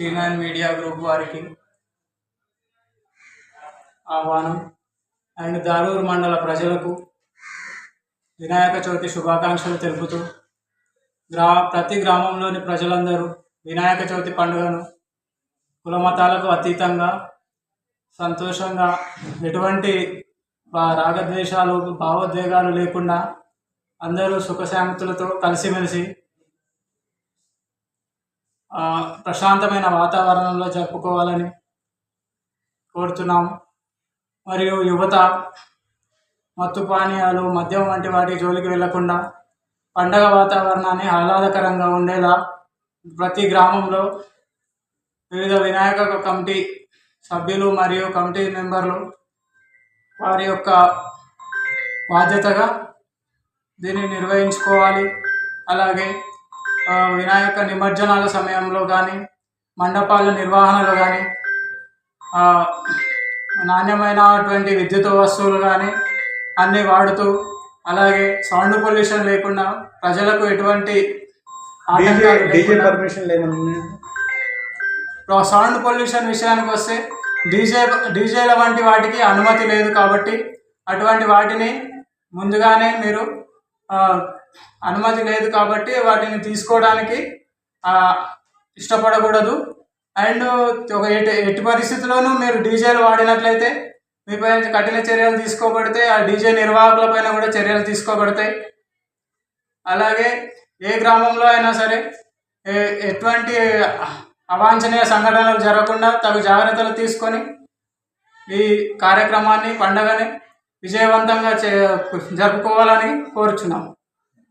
T nine media group వారికి ఆహ్వానం. And Dharur మండల ప్రజలకు వినాయక చవితి శుభాకాంక్షలు తెలుపుతూ గ్రా ప్రతి గ్రామంలోని ప్రజలందరూ వినాయక చవితి పండుగను కులమతాలకు అతీతంగా సంతోషంగా ఎటువంటి రాగద్వేషాలు భావోద్వేగాలు లేకుండా అందరూ సుఖశాంతులతో కలిసిమెలిసి ప్రశాంతమైన వాతావరణంలో జరుపుకోవాలని కోరుతున్నాం. మరియు యువత మత్తు పానీయాలు మద్యం వంటి వాటి జోలికి వెళ్ళకుండా పండగ వాతావరణాన్ని ఆహ్లాదకరంగా ఉండేలా ప్రతి గ్రామంలో వివిధ వినాయక కమిటీ సభ్యులు మరియు కమిటీ మెంబర్లు వారి యొక్క బాధ్యతగా దీన్ని నిర్వహించుకోవాలి. అలాగే వినాయక నిమజ్జనాల సమయంలో కానీ మండపాల నిర్వహణలో కానీ నాణ్యమైనటువంటి విద్యుత్ వస్తువులు కానీ అన్నీ వాడుతూ అలాగే సౌండ్ పొల్యూషన్ లేకుండా ప్రజలకు ఎటువంటి సౌండ్ పొల్యూషన్ విషయానికి వస్తే డీజే డీజేల వంటి వాటికి అనుమతి లేదు కాబట్టి అటువంటి వాటిని ముందుగానే మీరు అనుమతి లేదు కాబట్టి వాటిని తీసుకోవడానికి ఇష్టపడకూడదు. అండ్ ఒక ఎటు ఎట్టి పరిస్థితుల్లోనూ మీరు డీజేలు వాడినట్లయితే మీపై కఠిన చర్యలు తీసుకోబడితే ఆ డీజే నిర్వాహకుల పైన కూడా చర్యలు తీసుకోబడతాయి. అలాగే ఏ గ్రామంలో అయినా సరే ఎటువంటి అవాంఛనీయ సంఘటనలు జరగకుండా తగు జాగ్రత్తలు తీసుకొని ఈ కార్యక్రమాన్ని పండగని విజయవంతంగా చే జరుపుకోవాలని కోరుచున్నాం.